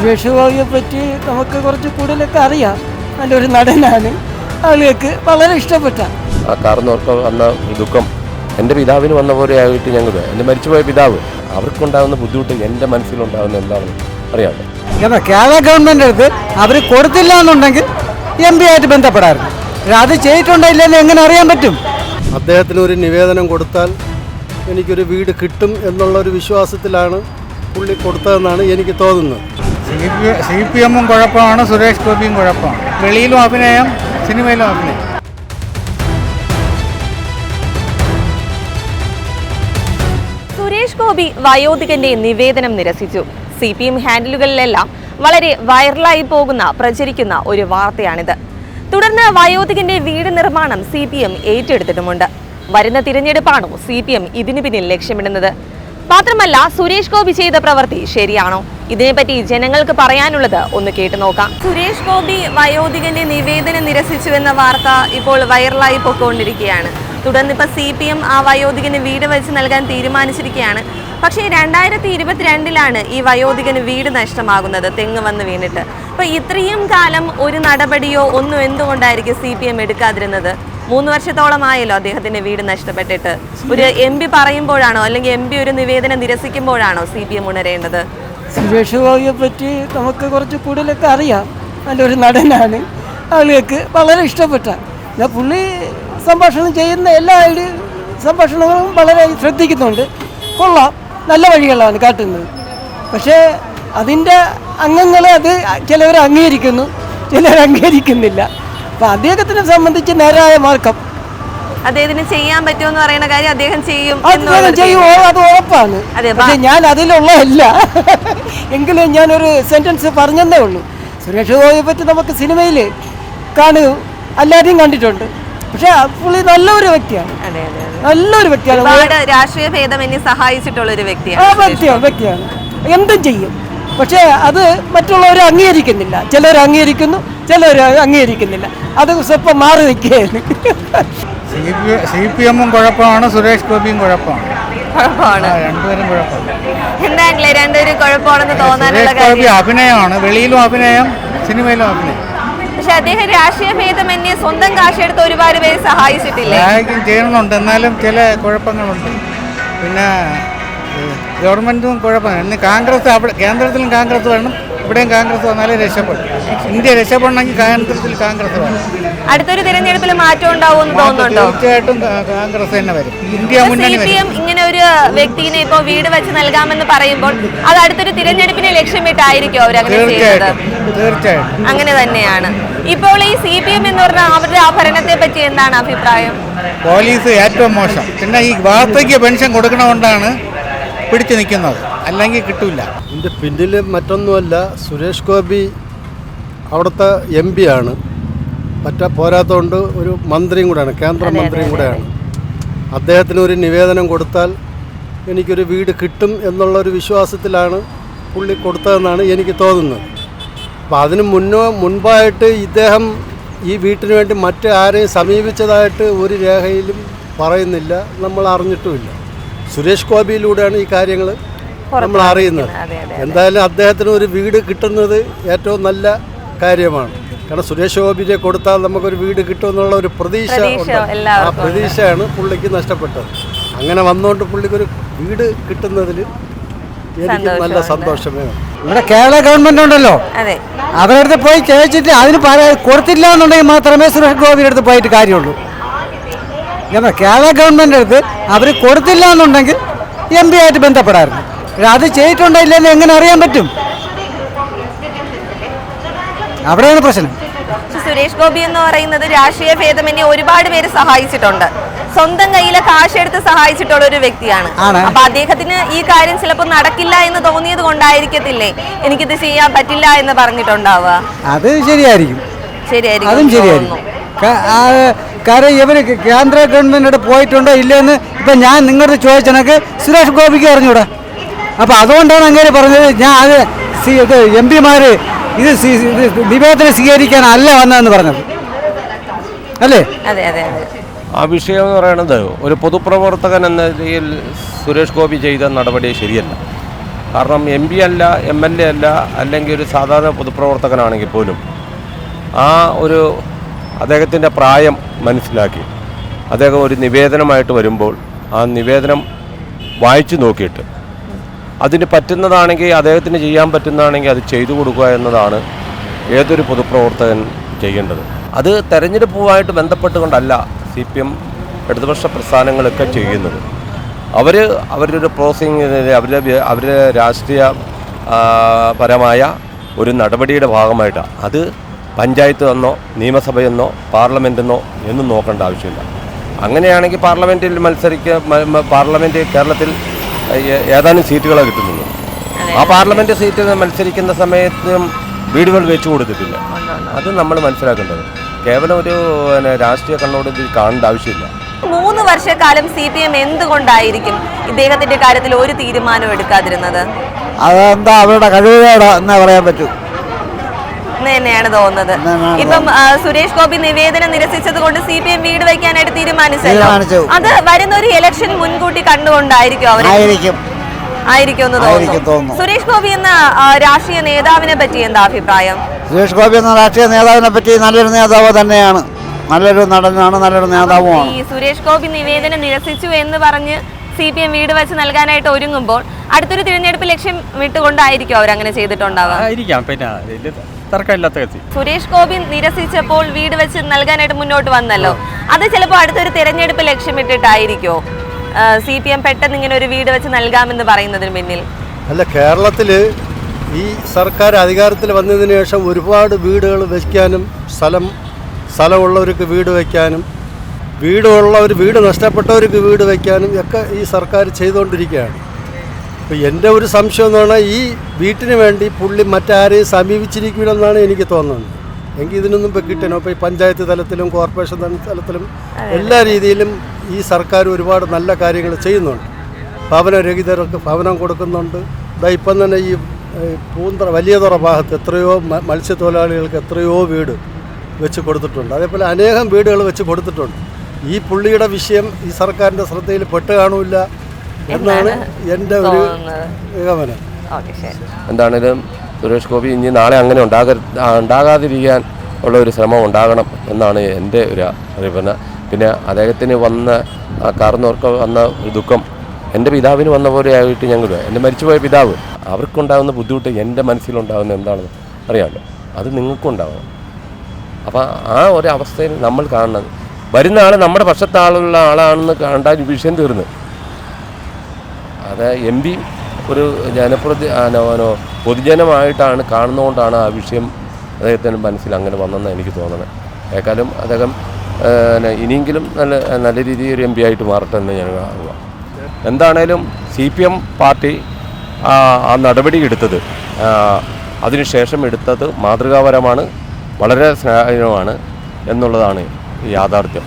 സുരേഷ് ഗോപിയെ പറ്റി നമുക്ക് കുറച്ച് കൂടുതലൊക്കെ അറിയാം. നല്ലൊരു നടനാണ്. ആളുകൾക്ക് വളരെ ഇഷ്ടപ്പെട്ട. ആ കാർന്നവർക്ക് വന്ന ദുഃഖം എന്റെ പിതാവിന് വന്ന പോലെ ആയിട്ട് ഞങ്ങൾ എന്റെ മരിച്ചുപോയ പിതാവ് അവർക്കുണ്ടാകുന്ന ബുദ്ധിമുട്ട് എന്റെ മനസ്സിലുണ്ടാകുന്ന എന്താണെന്ന് അറിയാമോ? കാരണം കേരള ഗവൺമെന്റ് അടുത്ത് അവർ കൊടുത്തില്ല എന്നുണ്ടെങ്കിൽ എം പി ആയിട്ട് ബന്ധപ്പെടാറുണ്ട് അത് ഇല്ലെന്ന് എങ്ങനെ അറിയാൻ പറ്റും? അദ്ദേഹത്തിന് ഒരു നിവേദനം കൊടുത്താൽ എനിക്കൊരു വീട് കിട്ടും എന്നുള്ള ഒരു വിശ്വാസത്തിലാണ് പുള്ളി കൊടുത്തതെന്നാണ് എനിക്ക് തോന്നുന്നത്. സി പി എമ്മും കുഴപ്പമാണ് സുരേഷ് ഗോപിയും കുഴപ്പമാണ്. വെളിയിലും അഭിനയം സിനിമയിലും അഭിനയം. സുരേഷ് ഗോപി വയോധികന്റെ നിവേദനം നിരസിച്ചു. സി പി എം ഹാൻഡിലുകളിലെല്ലാം വളരെ വൈറലായി പോകുന്ന പ്രചരിക്കുന്ന ഒരു വാർത്തയാണിത്. തുടർന്ന് വയോധികന്റെ വീട് നിർമ്മാണം സി പി എം ഏറ്റെടുത്തിട്ടുമുണ്ട്. വരുന്ന തിരഞ്ഞെടുപ്പാണോ സി പി എം ഇതിനു പിന്നിൽ ലക്ഷ്യമിടുന്നത്? മാത്രമല്ല സുരേഷ് ഗോപി ചെയ്ത പ്രവൃത്തി ശരിയാണോ? ഇതിനെപ്പറ്റി ജനങ്ങൾക്ക് പറയാനുള്ളത് ഒന്ന് കേട്ടു നോക്കാം. സുരേഷ് ഗോപി വയോധികന്റെ നിവേദനം നിരസിച്ചു എന്ന വാർത്ത ഇപ്പോൾ വൈറലായി പൊക്കോണ്ടിരിക്കുകയാണ്. തുടർന്ന് ഇപ്പൊ സി പി എം ആ വയോധികന് വീട് വെച്ച് നൽകാൻ തീരുമാനിച്ചിരിക്കുകയാണ്. പക്ഷേ രണ്ടായിരത്തി ഇരുപത്തിരണ്ടിലാണ് ഈ വയോധികന് വീട് നഷ്ടമാകുന്നത് തെങ്ങ് വന്ന് വീണിട്ട്. അപ്പൊ ഇത്രയും കാലം ഒരു നടപടിയോ ഒന്നും എന്തുകൊണ്ടായിരിക്കും സി പി എം എടുക്കാതിരുന്നത്? മൂന്ന് വർഷത്തോളമായല്ലോ അദ്ദേഹത്തിന്റെ വീട് നഷ്ടപ്പെട്ടിട്ട്. ഒരു എം പി പറയുമ്പോഴാണോ അല്ലെങ്കിൽ എം പി ഒരു നിവേദനം നിരസിക്കുമ്പോഴാണോ സി പി എം ഉണരേണ്ടത്? സുരേഷ് പറ്റി നമുക്ക് കുറച്ച് കൂടുതലൊക്കെ അറിയാം. നല്ലൊരു നടനാണ്. ആളുകൾക്ക് വളരെ ഇഷ്ടപ്പെട്ട ഞാൻ പുള്ളി സംഭാഷണം ചെയ്യുന്ന എല്ലാ സംഭാഷണങ്ങളും വളരെ ശ്രദ്ധിക്കുന്നുണ്ട്. കൊള്ളാം. നല്ല വഴികളാണ് കാട്ടുന്നത്. പക്ഷേ അതിന്റെ അംഗങ്ങളെ അത് ചിലവർ അംഗീകരിക്കുന്നു. ചിലർ അംഗീകരിക്കുന്നില്ല. അപ്പം അദ്ദേഹത്തിനെ സംബന്ധിച്ച് നേരായ മാർഗം. അദ്ദേഹത്തിന് ചെയ്യാൻ പറ്റുമെന്ന് പറയുന്ന കാര്യം അദ്ദേഹം ചെയ്യും ചെയ്യുമോ അത് ഉറപ്പാണ്. പക്ഷെ ഞാൻ അതിലുള്ളതല്ല. എങ്കിലും ഞാനൊരു സെന്റൻസ് പറഞ്ഞതേ ഉള്ളൂ. സുരേഷ് ഗോപിയെ പറ്റി നമുക്ക് സിനിമയിൽ കാണൂ എല്ലാവരെയും കണ്ടിട്ടുണ്ട്. പക്ഷെ പുള്ളി നല്ലൊരു വ്യക്തിയാണ്. നല്ലൊരു വ്യക്തിയാണ്. രാഷ്ട്രീയ ഭേദം എന്നെ സഹായിച്ചിട്ടുള്ള ഒരു വ്യക്തിയാണ് വ്യക്തിയാണ് വ്യക്തിയാണ്. എന്തും ചെയ്യും. പക്ഷേ അത് മറ്റുള്ളവർ അംഗീകരിക്കുന്നില്ല. ചിലർ അംഗീകരിക്കുന്നു ചിലർ അംഗീകരിക്കുന്നില്ല. അത് സ്വപ്പം മാറി നിൽക്കുകയാണ്. സി പി എമ്മും കുഴപ്പമാണ് സുരേഷ് ഗോപിയും കുഴപ്പമാണ്. രണ്ടുപേരും കുഴപ്പമാണ് രണ്ടുപേരും കുഴപ്പമാണെന്ന് തോന്നാനുള്ള കാര്യം? അഭിനയമാണ് വെളിയിലും അഭിനയം സിനിമയിലും അഭിനയം. പക്ഷെ അദ്ദേഹം രാഷ്ട്രീയ ഭേദം എന്നെ സ്വന്തം കാശെടുത്ത് ഒരുപാട് പേര് സഹായിച്ചിട്ടില്ല? സഹായിക്കും ചെയ്യണമെന്നുണ്ട് എന്നാലും ചില കുഴപ്പങ്ങളുണ്ട്. പിന്നെ ഗവൺമെന്റും കുഴപ്പമില്ല. ഇന്ന് കോൺഗ്രസ് അവിടെ കേന്ദ്രത്തിലും കോൺഗ്രസ് വേണം ഇവിടെയും കോൺഗ്രസ് വന്നാലേ രക്ഷപ്പെടും. ഇന്ത്യ രക്ഷപ്പെടണമെങ്കിൽ കേന്ദ്രത്തിൽ കോൺഗ്രസ് വേണം. അടുത്തൊരു തിരഞ്ഞെടുപ്പിൽ മാറ്റം ഉണ്ടാവുമെന്ന് തോന്നുന്നുണ്ടോ? തീർച്ചയായിട്ടും കോൺഗ്രസ് തന്നെ വരും. ഇന്ത്യ മുന്നണി വരും. ഇങ്ങനെ ഒരു വ്യക്തിനെ ഇപ്പോ വീട് വെച്ച് നൽകാമെന്ന് പറയുമ്പോൾ അത് അടുത്തൊരു തിരഞ്ഞെടുപ്പിനെ ലക്ഷ്യമിട്ടായിരിക്കും അവർ അങ്ങനെ ചെയ്യുന്നത്. തീർച്ചയായിട്ടും. തീർച്ചയായിട്ടും അങ്ങനെ തന്നെയാണ്. ഇപ്പോൾ ഈ സി പി എം എന്ന് പറഞ്ഞാൽ അവരുടെ ആ ഭരണത്തെ പറ്റി എന്താണ് അഭിപ്രായം? പോലീസ് ഏറ്റവും മോശം. പിന്നെ ഈ വാർദ്ധക്യ പെൻഷൻ കൊടുക്കണകൊണ്ടാണ് പിടിച്ചു നിൽക്കുന്നത്. അല്ലെങ്കിൽ കിട്ടൂല. ഇതിന്റെ പിന്നിൽ മറ്റൊന്നുമല്ല സുരേഷ് ഗോപി അവിടുത്തെ എം പി ആണ്. പറ്റ പോരാത്തതുകൊണ്ട് ഒരു മന്ത്രിയും കൂടെയാണ് കേന്ദ്രമന്ത്രിയും കൂടെയാണ്. അദ്ദേഹത്തിന് ഒരു നിവേദനം കൊടുത്താൽ എനിക്കൊരു വീട് കിട്ടും എന്നുള്ള ഒരു വിശ്വാസത്തിലാണ് പുള്ളി കൊടുത്തതെന്നാണ് എനിക്ക് തോന്നുന്നത്. അപ്പം അതിന് മുന്നോ മുൻപായിട്ട് ഇദ്ദേഹം ഈ വീട്ടിന് വേണ്ടി മറ്റ് ആരെയും സമീപിച്ചതായിട്ട് ഒരു രേഖയിലും പറയുന്നില്ല നമ്മൾ അറിഞ്ഞിട്ടുമില്ല. സുരേഷ് ഗോപിയിലൂടെയാണ് ഈ കാര്യങ്ങൾ നമ്മൾ അറിയുന്നത്. എന്തായാലും അദ്ദേഹത്തിന് ഒരു വീട് കിട്ടുന്നത് ഏറ്റവും നല്ല കാര്യമാണ്. കാരണം സുരേഷ് ഗോപിയെ കൊടുത്താൽ നമുക്കൊരു വീട് കിട്ടുമെന്നുള്ള ഒരു പ്രതീക്ഷ ഉണ്ട്. ആ പ്രതീക്ഷയാണ് പുള്ളിക്ക് നഷ്ടപ്പെട്ടത്. അങ്ങനെ വന്നുകൊണ്ട് പുള്ളിക്കൊരു വീട് കിട്ടുന്നതിൽ എനിക്ക് നല്ല സന്തോഷമേ ഉള്ളൂ. ഇവിടെ കേരള ഗവൺമെന്റ് ഉണ്ടല്ലോ. അതെ. അവരുടെ പോയി ചോദിച്ചിട്ട് അതിന് പറയാ കൊടുത്തില്ല എന്നുണ്ടെങ്കിൽ മാത്രമേ സുരേഷ് ഗോപിയുടെ അടുത്ത് പോയിട്ട് കാര്യമുള്ളൂ. ഞാൻ പറയാം, കേരള ഗവൺമെന്റ് അടുത്ത് അവർ കൊടുത്തില്ല എന്നുണ്ടെങ്കിൽ എം പി ആയിട്ട് ബന്ധപ്പെടാറുണ്ട് പക്ഷേ അത് ചെയ്തിട്ടുണ്ടോ ഇല്ലെന്ന് എങ്ങനെ അറിയാൻ പറ്റും? അവിടെയാണ് പ്രശ്നം. സുരേഷ് ഗോപി എന്ന് പറയുന്നത് രാഷ്ട്രീയ ഭേദമന്യേ ഒരുപാട് പേര് സഹായിച്ചിട്ടുണ്ട്. സ്വന്തം കയ്യിലെ കാശെടുത്ത് സഹായിച്ചിട്ടുള്ള ഒരു വ്യക്തിയാണ്. അപ്പൊ അദ്ദേഹത്തിന് ഈ കാര്യം ചിലപ്പോ നടക്കില്ല എന്ന് തോന്നിയത് കൊണ്ടായിരിക്കത്തില്ലേ? എനിക്കിത് ചെയ്യാൻ പറ്റില്ല എന്ന് പറഞ്ഞിട്ടുണ്ടാവുക. അത് ശരിയായിരിക്കും. ശരിയായിരിക്കും അതും ശരിയായിരിക്കും. തോന്നുന്നു. ക- ആ, ഇവർ കേന്ദ്ര ഗവൺമെന്റ് പോയിട്ടുണ്ടോ ഇല്ലയെന്ന് ഇപ്പം ഞാൻ നിങ്ങളോട് ചോദിച്ചണക്ക് സുരേഷ് ഗോപിക്ക് അറിഞ്ഞൂടാ. അപ്പോൾ അതുകൊണ്ടാണ് അങ്ങനെ പറഞ്ഞത്. ഞാൻ അത് സി ഇത് എം പിമാർ ഇത് നിവേദനം സ്വീകരിക്കാനല്ല വന്നതെന്ന് പറഞ്ഞത്. അല്ലേ? അതെ അതെ അതെ. ആ വിഷയം എന്ന് പറയുന്നത് ഒരു പൊതുപ്രവർത്തകൻ എന്ന രീതിയിൽ സുരേഷ് ഗോപി ചെയ്ത നടപടി ശരിയല്ല. കാരണം എം പി അല്ല എം എൽ എ അല്ല അല്ലെങ്കിൽ ഒരു സാധാരണ പൊതുപ്രവർത്തകനാണെങ്കിൽ പോലും ആ ഒരു അദ്ദേഹത്തിന്റെ പ്രായം മനസ്സിലാക്കി. അദ്ദേഹം ഒരു നിവേദനമായിട്ട് വരുമ്പോൾ ആ നിവേദനം വായിച്ചു നോക്കിയിട്ട്. അതിന് പറ്റുന്നതാണെങ്കിൽ അദ്ദേഹത്തിന് ചെയ്യാൻ പറ്റുന്നതാണെങ്കിൽ അത് ചെയ്തു കൊടുക്കുക എന്നതാണ് ഏതൊരു പൊതുപ്രവർത്തകൻ ചെയ്യേണ്ടത്. അത് തെരഞ്ഞെടുപ്പുമായിട്ട് ബന്ധപ്പെട്ടുകൊണ്ടല്ല സി പി എം ഇടതുപക്ഷ പ്രസ്ഥാനങ്ങളൊക്കെ ചെയ്യുന്നത്. അവർ അവരുടെ ഒരു പ്രോസിങ് അവരുടെ അവരുടെ രാഷ്ട്രീയ പരമായ ഒരു നടപടിയുടെ ഭാഗമായിട്ടാണ്. അത് പഞ്ചായത്ത് എന്നോ നിയമസഭയെന്നോ പാർലമെന്റെന്നോ എന്നും നോക്കേണ്ട ആവശ്യമില്ല. അങ്ങനെയാണെങ്കിൽ പാർലമെന്റിൽ മത്സരിക്കുക പാർലമെന്റ് കേരളത്തിൽ ഏതാനും സീറ്റുകളെ കിട്ടുന്നുള്ളൂ. ആ പാർലമെന്റ് സീറ്റ് മത്സരിക്കുന്ന സമയത്തും വീടുകൾ വെച്ചു കൊടുത്തിട്ടില്ല. അത് നമ്മൾ മനസ്സിലാക്കേണ്ടത്. കേവലം ഒരു പിന്നെ, രാഷ്ട്രീയ കണ്ണോട് ഇതിൽ കാണേണ്ട ആവശ്യമില്ല. മൂന്ന് വർഷക്കാലം സി പി എം എന്തുകൊണ്ടായിരിക്കും ഇദ്ദേഹത്തിന്റെ കാര്യത്തിൽ ഒരു തീരുമാനം എടുക്കാതിരുന്നത്? അതെന്താ അവരുടെ കഴിവുകേട് എന്നാ പറയാൻ പറ്റൂ. എന്ന് തന്നെയാണ് തോന്നുന്നത്. ഇപ്പം സുരേഷ് ഗോപി നിവേദനം നിരസിച്ചത് കൊണ്ട് സി പി എം വീട് വയ്ക്കാനായിട്ട് തീരുമാനിച്ചല്ലോ. തീരുമാനിച്ചു. അത് വരുന്ന ഒരു ഇലക്ഷൻ മുൻകൂട്ടി കണ്ടുകൊണ്ടായിരിക്കും അവർ ആയിരിക്കും. ആയിരിക്കും എന്ന് തോന്നുന്നു. സുരേഷ് ഗോപി എന്ന രാഷ്ട്രീയ നേതാവിനെ പറ്റി എന്താ അഭിപ്രായം? സുരേഷ് ഗോപി എന്ന രാഷ്ട്രീയ നേതാവിനെ പറ്റി നല്ലൊരു നേതാവ് തന്നെയാണ്. നല്ലൊരു നടനാണ് നല്ലൊരു നേതാവുമാണ് ഈ സുരേഷ് ഗോപി നിവേദനം നിരസിച്ചു എന്ന് പറഞ്ഞ് സി പി എം വീട് വെച്ച് നൽകാനായിട്ട് ഒരുങ്ങുമ്പോൾ അടുത്തൊരു തിരഞ്ഞെടുപ്പ് ലക്ഷ്യം വിട്ടുകൊണ്ടായിരിക്കും അവർ അങ്ങനെ ചെയ്തിട്ടുണ്ടാവുക തർക്കമില്ലാത്ത കത്തി. സുരേഷ് ഗോപി നിരസിച്ചപ്പോൾ വീട് വെച്ച് നൽകാനായിട്ട് മുന്നോട്ട് വന്നല്ലോ. അത് ചിലപ്പോൾ അടുത്തൊരു തിരഞ്ഞെടുപ്പ് ലക്ഷ്യമിട്ടിട്ടായിരിക്കോ സി പി എം പെട്ടെന്ന് ഇങ്ങനെ ഒരു വീട് വെച്ച് നൽകാമെന്ന് പറയുന്നതിന് പിന്നിൽ. അല്ല കേരളത്തിൽ ഈ സർക്കാർ അധികാരത്തിൽ വന്നതിന് ശേഷം ഒരുപാട് വീടുകൾ വയ്ക്കാനും സ്ഥലം സ്ഥലമുള്ളവർക്ക് വീട് വയ്ക്കാനും വീടുള്ളവർ വീട് നഷ്ടപ്പെട്ടവർക്ക് വീട് വയ്ക്കാനും ഒക്കെ ഈ സർക്കാർ ചെയ്തുകൊണ്ടിരിക്കുകയാണ്. അപ്പോൾ എന്റെ ഒരു സംശയം എന്ന് പറഞ്ഞാൽ ഈ വീട്ടിന് വേണ്ടി പുള്ളി മറ്റാരെയും സമീപിച്ചിരിക്കണമെന്നാണ് എനിക്ക് തോന്നുന്നത്. എങ്കിൽ ഇതിനൊന്നും ഇപ്പോൾ കിട്ടണം. ഇപ്പോൾ ഈ പഞ്ചായത്ത് തലത്തിലും കോർപ്പറേഷൻ തലത്തിലും എല്ലാ രീതിയിലും ഈ സർക്കാർ ഒരുപാട് നല്ല കാര്യങ്ങൾ ചെയ്യുന്നുണ്ട്. ഭവനരഹിതർക്ക് ഭവനം കൊടുക്കുന്നുണ്ട്. ഇതാ ഇപ്പം തന്നെ ഈ പൂന്തറ പൂന്തറ വലിയതുറ ഭാഗത്ത് എത്രയോ മത്സ്യത്തൊഴിലാളികൾക്ക് എത്രയോ വീട് വെച്ച് കൊടുത്തിട്ടുണ്ട്. അതേപോലെ അനേകം വീടുകൾ വെച്ച് കൊടുത്തിട്ടുണ്ട്. ഈ പുള്ളിയുടെ വിഷയം ഈ സർക്കാരിന്റെ ശ്രദ്ധയിൽ പെട്ട് കാണൂല. എന്നാണ് എന്റെ ഒരു നിഗമനം ഓക്കെ ശരി. എന്താണേലും സുരേഷ് ഗോപി ഇനി നാളെ അങ്ങനെ ഉണ്ടാക ഉണ്ടാകാതിരിക്കാൻ ഉള്ള ഒരു ശ്രമം ഉണ്ടാകണം എന്നാണ് എന്റെ ഒരു അറിയിപ്പന പിന്നെ അദ്ദേഹത്തിന് വന്ന ആ കാർന്നവർക്ക് വന്ന ഒരു ദുഃഖം എന്റെ പിതാവിന് വന്ന പോലെ ആയിട്ട് ഞങ്ങൾ എന്റെ മരിച്ചുപോയ പിതാവ്. അവർക്കുണ്ടാകുന്ന ബുദ്ധിമുട്ട് എന്റെ മനസ്സിലുണ്ടാകുന്ന എന്താണെന്ന് അറിയാമല്ലോ. അത് നിങ്ങൾക്കും ഉണ്ടാവണം അപ്പോൾ ആ ഒരു അവസ്ഥയിൽ നമ്മൾ കാണുന്നത്. വരുന്ന ആൾ നമ്മുടെ പക്ഷത്താളുള്ള ആളാണെന്ന് കണ്ടാൽ വിഷയം തീർന്ന്. അത് എം പി ഒരു ജനപ്രതി പൊതുജനമായിട്ടാണ് കാണുന്നതുകൊണ്ടാണ് ആ വിഷയം അദ്ദേഹത്തിന്റെ മനസ്സിൽ അങ്ങനെ വന്നെന്ന് എനിക്ക് തോന്നുന്നത്. ഏക്കാലം അദ്ദേഹം ഇനിയെങ്കിലും നല്ല നല്ല രീതിയിൽ ഒരു എം പി ആയിട്ട് മാറട്ടെ എന്ന് ഞാൻ എന്താണേലും സി പി എം പാർട്ടി ആ നടപടി എടുത്തത് അതിനുശേഷം എടുത്തത് മാതൃകാപരമാണ് വളരെ സ്നേഹമാണ് എന്നുള്ളതാണ് യാഥാർത്ഥ്യം.